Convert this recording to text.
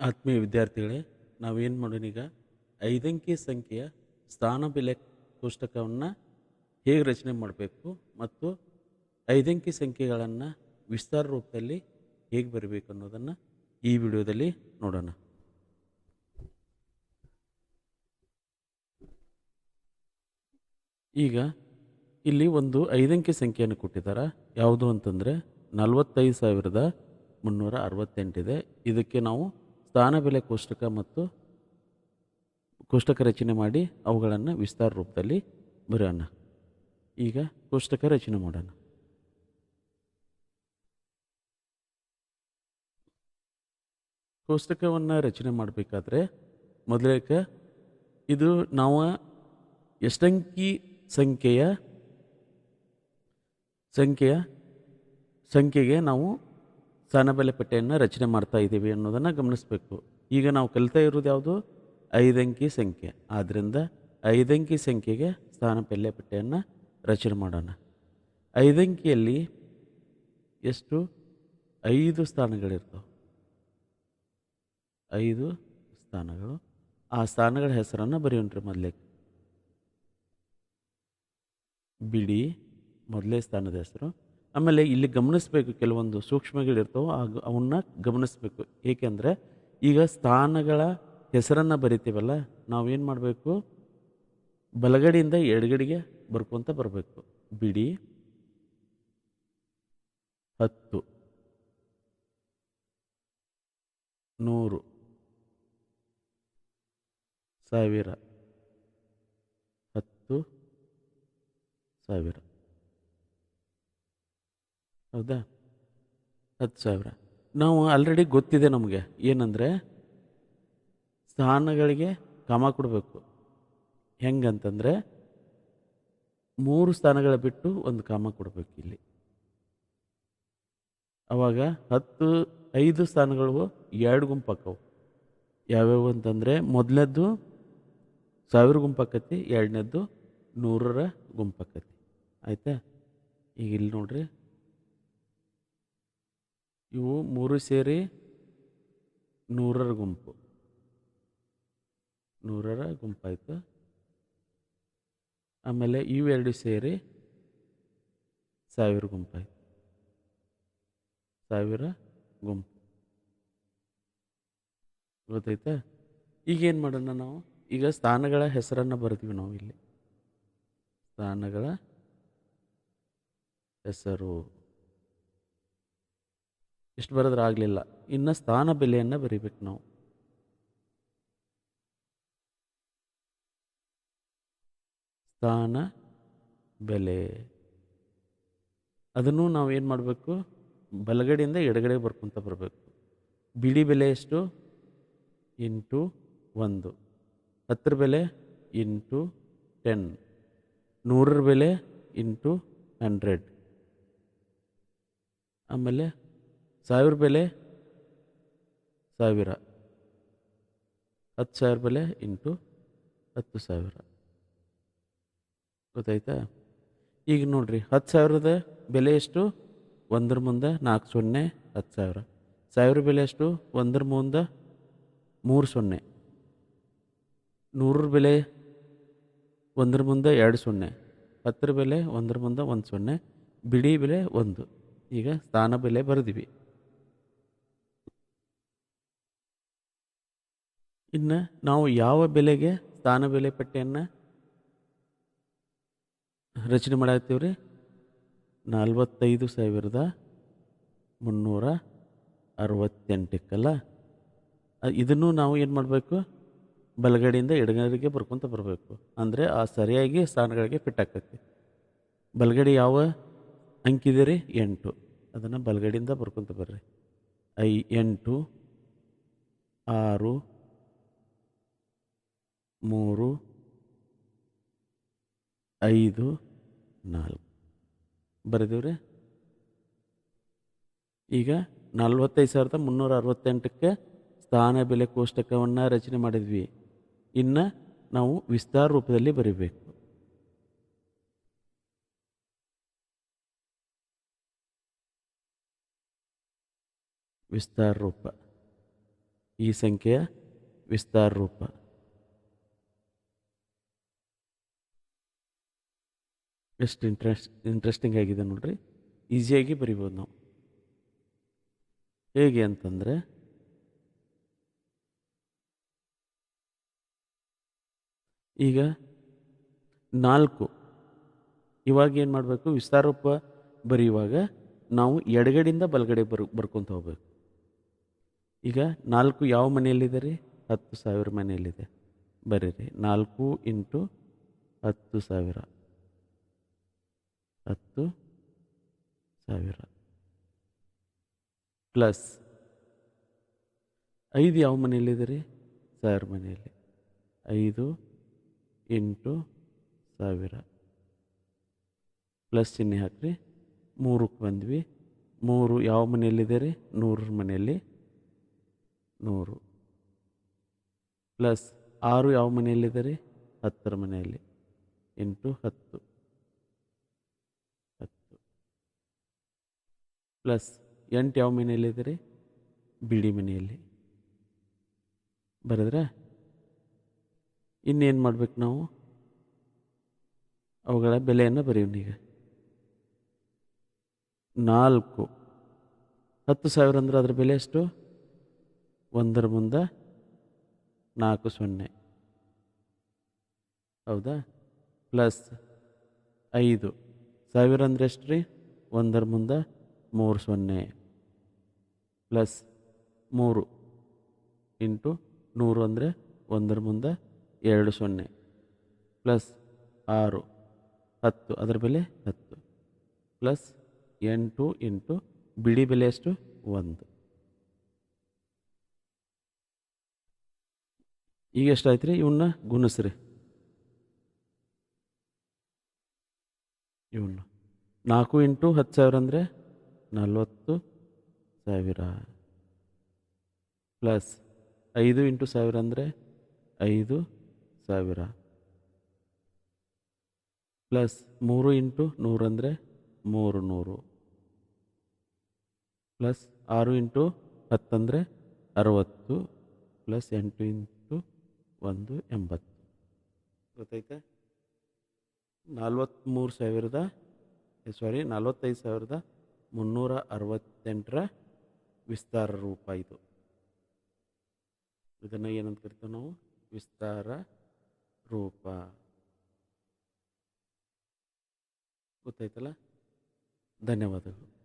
ಆತ್ಮೀಯ ವಿದ್ಯಾರ್ಥಿಗಳೇ, ನಾವೇನು ಮಾಡೋಣ ಈಗ? ಐದಂಕಿ ಸಂಖ್ಯೆಯ ಸ್ಥಾನ ಬೆಲೆ ಕೋಷ್ಟಕವನ್ನು ಹೇಗೆ ರಚನೆ ಮಾಡಬೇಕು ಮತ್ತು ಐದಂಕಿ ಸಂಖ್ಯೆಗಳನ್ನು ವಿಸ್ತಾರ ರೂಪದಲ್ಲಿ ಹೇಗೆ ಬರಬೇಕು ಅನ್ನೋದನ್ನು ಈ ವಿಡಿಯೋದಲ್ಲಿ ನೋಡೋಣ. ಈಗ ಇಲ್ಲಿ ಒಂದು ಐದಂಕಿ ಸಂಖ್ಯೆಯನ್ನು ಕೊಟ್ಟಿದ್ದಾರೆ. ಯಾವುದು ಅಂತಂದರೆ ನಲವತ್ತೈದು ಸಾವಿರದ ಮುನ್ನೂರ ಅರವತ್ತೆಂಟಿದೆ. ಇದಕ್ಕೆ ನಾವು ಸ್ಥಾನ ಬೆಲೆ ಕೋಷ್ಟಕ ಮತ್ತು ಕೋಷ್ಟಕ ರಚನೆ ಮಾಡಿ ಅವುಗಳನ್ನು ವಿಸ್ತಾರ ರೂಪದಲ್ಲಿ ಬರೋಣ. ಈಗ ಕೋಷ್ಟಕ ರಚನೆ ಮಾಡೋಣ. ಕೋಷ್ಟಕವನ್ನು ರಚನೆ ಮಾಡಬೇಕಾದ್ರೆ ಮೊದಲೇಕ ಇದು ನಾವು ಎಷ್ಟಂಕಿ ಸಂಖ್ಯೆಯ ಸಂಖ್ಯೆಯ ಸಂಖ್ಯೆಗೆ ನಾವು ಸ್ಥಾನಬೆಲೆ ಪಟ್ಟಿಯನ್ನು ರಚನೆ ಮಾಡ್ತಾ ಇದ್ದೀವಿ ಅನ್ನೋದನ್ನು ಗಮನಿಸಬೇಕು. ಈಗ ನಾವು ಕಲಿತಾ ಇರೋದು ಯಾವುದು? ಐದಂಕಿ ಸಂಖ್ಯೆ. ಆದ್ದರಿಂದ ಐದಂಕಿ ಸಂಖ್ಯೆಗೆ ಸ್ಥಾನಬೆಲೆ ಪಟ್ಟಿಯನ್ನು ರಚನೆ ಮಾಡೋಣ. ಐದಂಕಿಯಲ್ಲಿ ಎಷ್ಟು? ಐದು ಸ್ಥಾನಗಳಿರ್ತವೆ. ಐದು ಸ್ಥಾನಗಳು. ಆ ಸ್ಥಾನಗಳ ಹೆಸರನ್ನು ಬರೆಯೋಣ್ರಿ ಮೊದಲೇ. ಬಿಡಿ ಮೊದಲೇ ಸ್ಥಾನದ ಹೆಸರು. ಆಮೇಲೆ ಇಲ್ಲಿ ಗಮನಿಸಬೇಕು ಕೆಲವೊಂದು ಸೂಕ್ಷ್ಮಗಳಿರ್ತಾವೆ ಆಗ ಅವನ್ನ ಗಮನಿಸಬೇಕು. ಏಕೆಂದರೆ ಈಗ ಸ್ಥಾನಗಳ ಹೆಸರನ್ನು ಬರಿತೀವಲ್ಲ, ನಾವೇನು ಮಾಡಬೇಕು? ಬಲಗಡೆಯಿಂದ ಎಡಗಡೆಗೆ ಬರ್ಕೊತ ಬರಬೇಕು. ಬಿಡಿ. ಹತ್ತು. ನೂರು. ಸಾವಿರ. ಹತ್ತು. ಸಾವಿರ. ಹೌದಾ? ಹತ್ತು ಸಾವಿರ. ನಾವು ಆಲ್ರೆಡಿ ಗೊತ್ತಿದೆ ನಮಗೆ. ಏನಂದರೆ, ಸ್ಥಾನಗಳಿಗೆ ಕಾಮ ಕೊಡಬೇಕು. ಹೆಂಗಂತಂದರೆ, ಮೂರು ಸ್ಥಾನಗಳ ಬಿಟ್ಟು ಒಂದು ಕಾಮ ಕೊಡಬೇಕು ಇಲ್ಲಿ. ಅವಾಗ ಹತ್ತು, ಐದು ಸ್ಥಾನಗಳು ಎರಡು ಗುಂಪಾಕವು ಯಾವ್ಯಾವು ಅಂತಂದರೆ ಮೊದಲನೇದ್ದು ಸಾವಿರ ಗುಂಪಾಕತಿ ಎರಡನೇದ್ದು ನೂರರ ಗುಂಪಾಕತಿ ಆಯಿತಾ? ಈಗ ಇಲ್ಲಿ ನೋಡ್ರಿ. ಇವು ಮೂರು ಸೇರಿ ನೂರರ ಗುಂಪು. ನೂರರ ಗುಂಪಾಯಿತು. ಆಮೇಲೆ ಇವೆರಡು ಸೇರಿ ಸಾವಿರ ಗುಂಪಾಯಿತು. ಸಾವಿರ ಗುಂಪು. ಗೊತ್ತಾಯ್ತಾ? ಈಗೇನು ಮಾಡೋಣ ನಾವು? ಈಗ ಸ್ಥಾನಗಳ ಹೆಸರನ್ನು ಬರ್ತೀವಿ ನಾವು ಇಲ್ಲಿ. ಸ್ಥಾನಗಳ ಹೆಸರು. ಎಷ್ಟು ಬರೆದ್ರೆ ಆಗಲಿಲ್ಲ. ಇನ್ನು ಸ್ಥಾನ ಬೆಲೆಯನ್ನು ಬರಿಬೇಕು ನಾವು. ಸ್ಥಾನ ಬೆಲೆ. ಅದನ್ನು ನಾವು ಏನು ಮಾಡಬೇಕು? ಬಲಗಡೆಯಿಂದ ಎಡಗಡೆ ಬರ್ಕೊತ ಬರಬೇಕು. ಬಿಡಿ ಬೆಲೆ ಎಷ್ಟು? ಇಂಟು ಒಂದು. ಹತ್ತರ ಬೆಲೆ ಇಂಟು ಟೆನ್. ನೂರರ ಬೆಲೆ ಇಂಟು ಹಂಡ್ರೆಡ್. ಆಮೇಲೆ ಸಾವಿರ ಬೆಲೆ, ಸಾವಿರ. ಹತ್ತು ಸಾವಿರ ಬೆಲೆ ಇಂಟು ಹತ್ತು ಸಾವಿರ. ಗೊತ್ತಾಯ್ತಾ? ಈಗ ನೋಡ್ರಿ, ಹತ್ತು ಸಾವಿರದ ಬೆಲೆ ಎಷ್ಟು? ಒಂದರ ಮುಂದೆ ನಾಲ್ಕು ಸೊನ್ನೆ, ಹತ್ತು ಸಾವಿರ. ಸಾವಿರ ಬೆಲೆ ಎಷ್ಟು? ಒಂದರ ಮುಂದೆ ಮೂರು ಸೊನ್ನೆ. ನೂರರ ಬೆಲೆ ಒಂದರ ಮುಂದೆ ಎರಡು ಸೊನ್ನೆ. ಹತ್ತರ ಬೆಲೆ ಒಂದರ ಮುಂದೆ ಒಂದು ಸೊನ್ನೆ. ಬಿಡಿ ಬೆಲೆ ಒಂದು. ಈಗ ಸ್ಥಾನ ಬೆಲೆ ಬರೆದಿವಿ. ಇನ್ನು ನಾವು ಯಾವ ಬೆಲೆಗೆ ಸ್ಥಾನ ಬೆಲೆ ಪಟ್ಟಿಯನ್ನು ರಚನೆ ಮಾಡತ್ತೀವಿ ರೀ ನಲ್ವತ್ತೈದು ಸಾವಿರದ ಮುನ್ನೂರ ಅರವತ್ತೆಂಟಕ್ಕಲ್ಲ ಇದನ್ನು ನಾವು ಏನು ಮಾಡಬೇಕು? ಬಲಗಡೆಯಿಂದ ಎಡಗಡೆಗೆ ಬರ್ಕೊತ ಬರಬೇಕು. ಅಂದರೆ ಆ ಸರಿಯಾಗಿ ಸ್ಥಾನಗಳಿಗೆ ಫಿಟ್ ಆಕತಿ ಬಲಗಡೆ ಯಾವ ಅಂಕಿದೆ ರೀ ಎಂಟು. ಅದನ್ನು ಬಲಗಡೆಯಿಂದ ಬರ್ಕೊತ ಬರ್ರಿ. ಐ, ಎಂಟು, ಆರು ಮೂರು, ಐದು, ನಾಲ್ಕು. ಬರೆದಿವ್ರಿ? ಈಗ ನಲ್ವತ್ತೈದು ಸಾವಿರದ ಮುನ್ನೂರ ಅರವತ್ತೆಂಟಕ್ಕೆ ಸ್ಥಾನ ಬೆಲೆ ಕೋಷ್ಟಕವನ್ನು ರಚನೆ ಮಾಡಿದ್ವಿ. ಇನ್ನು ನಾವು ವಿಸ್ತಾರ ರೂಪದಲ್ಲಿ ಬರೀಬೇಕು. ವಿಸ್ತಾರ ರೂಪ. ಈ ಸಂಖ್ಯೆಯ ವಿಸ್ತಾರ ರೂಪ. ಎಷ್ಟು ಇಂಟ್ರೆಸ್ಟ್ ಇಂಟ್ರೆಸ್ಟಿಂಗ್ ಆಗಿದೆ ನೋಡ್ರಿ. ಈಸಿಯಾಗಿ ಬರಿಬೋದು ನಾವು. ಹೇಗೆ ಅಂತಂದರೆ, ಈಗ ನಾಲ್ಕು. ಇವಾಗ ಏನು ಮಾಡಬೇಕು? ವಿಸ್ತಾರೂಪ ಬರೆಯುವಾಗ ನಾವು ಎಡಗಡೆಯಿಂದ ಬಲಗಡೆ ಬರ್, ಬರ್ಕೊತ ಹೋಗ್ಬೇಕು. ಈಗ ನಾಲ್ಕು ಯಾವ ಮನೆಯಲ್ಲಿದೆ ರೀ? ಹತ್ತು ಸಾವಿರ ಮನೆಯಲ್ಲಿದೆ. ಬರೀರಿ. ನಾಲ್ಕು ಇಂಟು ಹತ್ತು ಸಾವಿರ. ಹತ್ತು ಸಾವಿರ. ಪ್ಲಸ್ ಐದು ಯಾವ ಮನೆಯಲ್ಲಿದೆ ರೀ ಸಾವಿರ ಮನೆಯಲ್ಲಿ. ಐದು ಎಂಟು ಸಾವಿರ. ಪ್ಲಸ್ ಚಿಹ್ನೆ ಹಾಕ್ರಿ. ಮೂರಕ್ಕೆ ಬಂದ್ವಿ. ಮೂರು ಯಾವ ಮನೆಯಲ್ಲಿದೆ ನೂರರ ಮನೆಯಲ್ಲಿ. ನೂರು. ಪ್ಲಸ್ ಆರು ಯಾವ ಮನೆಯಲ್ಲಿದೆ ರೀ ಹತ್ತರ ಮನೆಯಲ್ಲಿ. ಎಂಟು ಹತ್ತು. ಪ್ಲಸ್ ಎಂಟು ಯಾವ ಮನೆಯಲ್ಲಿದೆ ರೀ ಬಿಡಿ ಮನೆಯಲ್ಲಿ. ಬರೆದ್ರೆ? ಇನ್ನೇನು ಮಾಡ್ಬೇಕು ನಾವು? ಅವುಗಳ ಬೆಲೆಯನ್ನು ಬರೆಯೋಣ ಈಗ. ನಾಲ್ಕು. ಹತ್ತು ಸಾವಿರ ಅಂದ್ರೆ ಅದರ ಬೆಲೆ ಎಷ್ಟು? ಒಂದರ ಮುಂದೆ ನಾಲ್ಕು ಸೊನ್ನೆ. ಹೌದಾ? ಪ್ಲಸ್ ಐದು. ಸಾವಿರ ಅಂದ್ರೆ ಎಷ್ಟು ರೀ ಒಂದರ ಮುಂದೆ ಮೂರು ಸೊನ್ನೆ ಪ್ಲಸ್ ಮೂರು ಇಂಟು ನೂರು ಅಂದರೆ ಒಂದರ ಮುಂದೆ ಎರಡು ಸೊನ್ನೆ ಪ್ಲಸ್ ಆರು ಹತ್ತು, ಅದರ ಬೆಲೆ ಹತ್ತು. ಪ್ಲಸ್ ಎಂಟು ಇಂಟು ಬಿಡಿ ಬೆಲೆ ಎಷ್ಟು? ಒಂದು. ಈಗ ಎಷ್ಟಾಯ್ತು ರೀ ಇವನ್ನ ಗುಣಿಸ್ರಿ. ಇವನ್ನ ನಾಲ್ಕು ಇಂಟು ಹತ್ತು ಸಾವಿರ ಅಂದರೆ ನಲ್ವತ್ತು ಸಾವಿರ. ಪ್ಲಸ್ ಐದು ಇಂಟು ಸಾವಿರ ಅಂದರೆ ಐದು ಸಾವಿರ. ಪ್ಲಸ್ ಮೂರು ಇಂಟು ನೂರಂದರೆ ಮೂರು ನೂರು. ಪ್ಲಸ್ ಆರು ಇಂಟು ಹತ್ತಂದರೆ ಅರವತ್ತು. ಪ್ಲಸ್ ಎಂಟು ಇಂಟು ಒಂದು ಎಂಬತ್ತು. ಗೊತ್ತಾಯ್ತಾ? ನಲ್ವತ್ತ್ಮೂರು ಸಾವಿರದ ಸಾರಿ ನಲ್ವತ್ತೈದು ಸಾವಿರದ ಮುನ್ನೂರ ಅರವತ್ತೆಂಟರ ವಿಸ್ತಾರ ರೂಪ ಇದು. ಇದನ್ನು ಏನಂತ ಕರಿತೀವಿ ನಾವು? ವಿಸ್ತಾರ ರೂಪ. ಗೊತ್ತಾಯ್ತಲ್ಲ? ಧನ್ಯವಾದಗಳು.